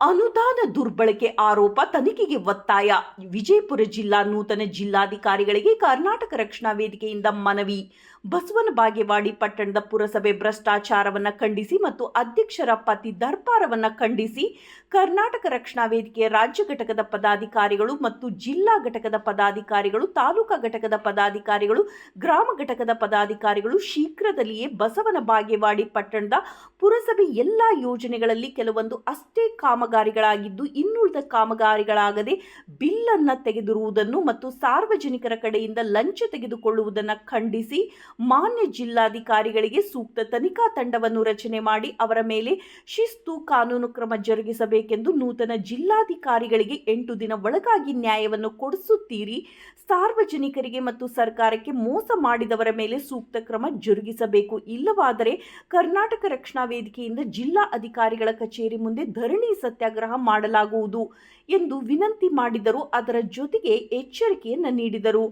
ಅನುದಾನ ದುರ್ಬಳಕೆ ಆರೋಪ ತನಿಖೆಗೆ ಒತ್ತಾಯ. ವಿಜಯಪುರ ಜಿಲ್ಲಾ ನೂತನ ಜಿಲ್ಲಾಧಿಕಾರಿಗಳಿಗೆ ಕರ್ನಾಟಕ ರಕ್ಷಣಾ ವೇದಿಕೆಯಿಂದ ಮನವಿ. ಬಸವನ ಬಾಗೇವಾಡಿ ಪಟ್ಟಣದ ಪುರಸಭೆ ಭ್ರಷ್ಟಾಚಾರವನ್ನು ಖಂಡಿಸಿ ಮತ್ತು ಅಧ್ಯಕ್ಷರ ಪತಿ ದರ್ಬಾರವನ್ನು ಖಂಡಿಸಿ ಕರ್ನಾಟಕ ರಕ್ಷಣಾ ವೇದಿಕೆಯ ರಾಜ್ಯ ಘಟಕದ ಪದಾಧಿಕಾರಿಗಳು ಮತ್ತು ಜಿಲ್ಲಾ ಘಟಕದ ಪದಾಧಿಕಾರಿಗಳು, ತಾಲೂಕಾ ಘಟಕದ ಪದಾಧಿಕಾರಿಗಳು, ಗ್ರಾಮ ಘಟಕದ ಪದಾಧಿಕಾರಿಗಳು ಶೀಘ್ರದಲ್ಲಿಯೇ ಬಸವನ ಬಾಗೇವಾಡಿ ಪಟ್ಟಣದ ಪುರಸಭೆ ಎಲ್ಲ ಯೋಜನೆಗಳಲ್ಲಿ ಕೆಲವೊಂದು ಅಷ್ಟೇ ಕಾಮಗಾರಿಗಳಾಗಿದ್ದು ಇನ್ನುಳಿದ ಕಾಮಗಾರಿಗಳಾಗದೆ ಬಿಲ್ಲನ್ನು ತೆಗೆದಿರುವುದನ್ನು ಮತ್ತು ಸಾರ್ವಜನಿಕರ ಕಡೆಯಿಂದ ಲಂಚ ತೆಗೆದುಕೊಳ್ಳುವುದನ್ನು ಖಂಡಿಸಿ ಮಾನ್ಯ ಜಿಲ್ಲಾಧಿಕಾರಿಗಳಿಗೆ ಸೂಕ್ತ ತನಿಖಾ ತಂಡವನ್ನು ರಚನೆ ಮಾಡಿ ಅವರ ಮೇಲೆ ಶಿಸ್ತು ಕಾನೂನು ಕ್ರಮ ಜರುಗಿಸಬೇಕೆಂದು ನೂತನ ಜಿಲ್ಲಾಧಿಕಾರಿಗಳಿಗೆ ಎಂಟು ದಿನ ಒಳಗಾಗಿ ನ್ಯಾಯವನ್ನು ಕೊಡಿಸುತ್ತೀರಿ. ಸಾರ್ವಜನಿಕರಿಗೆ ಮತ್ತು ಸರ್ಕಾರಕ್ಕೆ ಮೋಸ ಮಾಡಿದವರ ಮೇಲೆ ಸೂಕ್ತ ಕ್ರಮ ಜರುಗಿಸಬೇಕು. ಇಲ್ಲವಾದರೆ ಕರ್ನಾಟಕ ರಕ್ಷಣಾ ವೇದಿಕೆಯಿಂದ ಜಿಲ್ಲಾ ಅಧಿಕಾರಿಗಳ ಕಚೇರಿ ಮುಂದೆ ಧರಣಿ ಸತ್ಯಾಗ್ರಹ ಮಾಡಲಾಗುವುದು ಎಂದು ವಿನಂತಿ ಮಾಡಿದರು. ಅದರ ಜೊತೆಗೆ ಎಚ್ಚರಿಕೆಯನ್ನು ನೀಡಿದರು.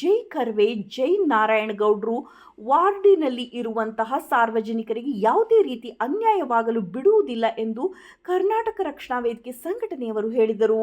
ಜೈ ಕರ್ವೆ, ಜೈ ನಾರಾಯಣಗೌಡರು ವಾರ್ಡಿನಲ್ಲಿ ಇರುವಂತಹ ಸಾರ್ವಜನಿಕರಿಗೆ ಯಾವುದೇ ರೀತಿ ಅನ್ಯಾಯವಾಗಲು ಬಿಡುವುದಿಲ್ಲ ಎಂದು ಕರ್ನಾಟಕ ರಕ್ಷಣಾ ವೇದಿಕೆ ಸಂಘಟನೆಯವರು ಹೇಳಿದರು.